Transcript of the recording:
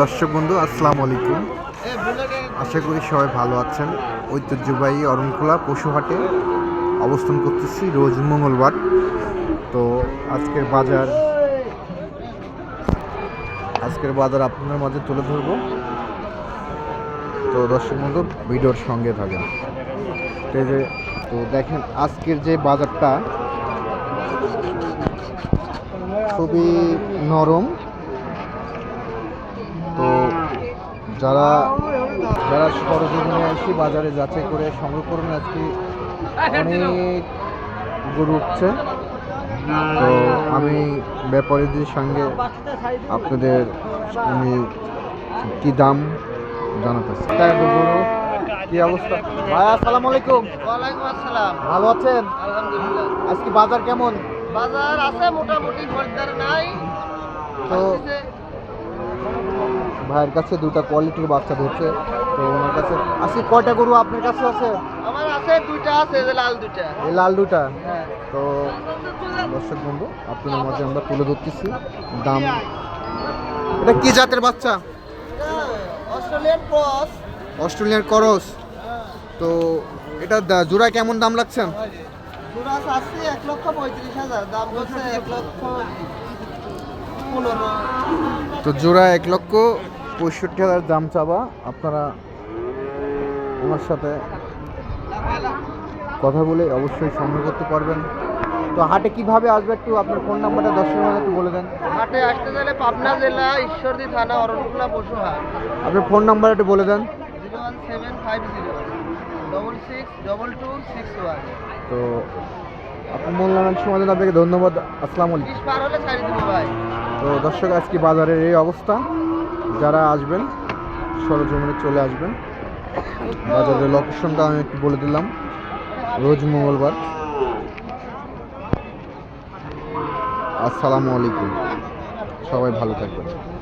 দর্শক বন্ধু, আসসালামু আলাইকুম। আশা করি সবাই ভালো আছেন। ঐতিহ্যবাহী অরণখোলা পশুহাটে অবস্থান করতেছি রোজ মঙ্গলবার। তো আজকের বাজার আজকের বাজার আপনাদের মাঝে তুলে ধরবো। তো দর্শক বন্ধু, ভিডিওর সঙ্গে থাকেন। তো যে, তো দেখেন আজকের যে বাজারটা, খুবই নরম তো যারা যারা সরজমিনে আসি বাজারে যাচাই করে সংগ্রহ করুন আজকে অনেক গরু উঠছে। তো আমি ব্যাপারীদের সঙ্গে আপনাদের আমি কি দাম জানাতেছি গরু কি অবস্থা? ভাই আসসালামু আলাইকুম। ওয়ালাইকুম আসসালাম। ভালো আছেন? আলহামদুলিল্লাহ। আজকে বাজার কেমন? বাজার আছে মোটামুটি খরিদ্দার নাই। তো। ভাইয়ের কাছে দুটা কোয়ালিটির বাচ্চা ধরছে। তো ওনার কাছে আসি কয়টা গরু আপনার কাছে আছে? আমার আছে দুইটা আছে যে লাল দুইটা। এই লাল দুটা হ্যাঁ। তো দর্শক বন্ধু আপনাদের মাঝে আমরা তুলে ধরতেছি। দাম। এটা কি জাতের বাচ্চা? Australian cross. অস্ট্রেলিয়ার করস। তো এটা জোড়া কেমন দাম লাগছেন ক্রস আছে এক লক্ষ পঁয়ত্রিশ হাজার দাম এক লক্ষ পনেরো। তো জোড়া এক লক্ষ পঁয়ষট্টি হাজার দাম চাবা। আপনারা ওনার সাথে কথা বলে অবশ্যই সংগ্রহ করতে পারবেন। তো হাটে কীভাবে আসবে একটু আপনার ফোন নাম্বারটা দর্শকের মাঝে একটু বলে দেন। হাটে আসতে গেলে পাবনা জেলা ঈশ্বরদী থানা অরণকুলা পশুহাট আপনার ফোন নাম্বার একটু বলে দেন। Zero one seven five zero double six double two six one. তো সময় জন্য আপনাকে ধন্যবাদ। আসসালামু আলাইকুম। পার হলে ছাড়ি দেবো ভাই। তো দর্শক আজকে বাজারের এই অবস্থা। যারা আসবেন, সরজমিনে চলে আসবেন। বাজারের লোকেশনটা আমি একটু বলে দিলাম। রোজ মঙ্গলবার। আসসালামু আলাইকুম। সবাই ভালো থাকবেন।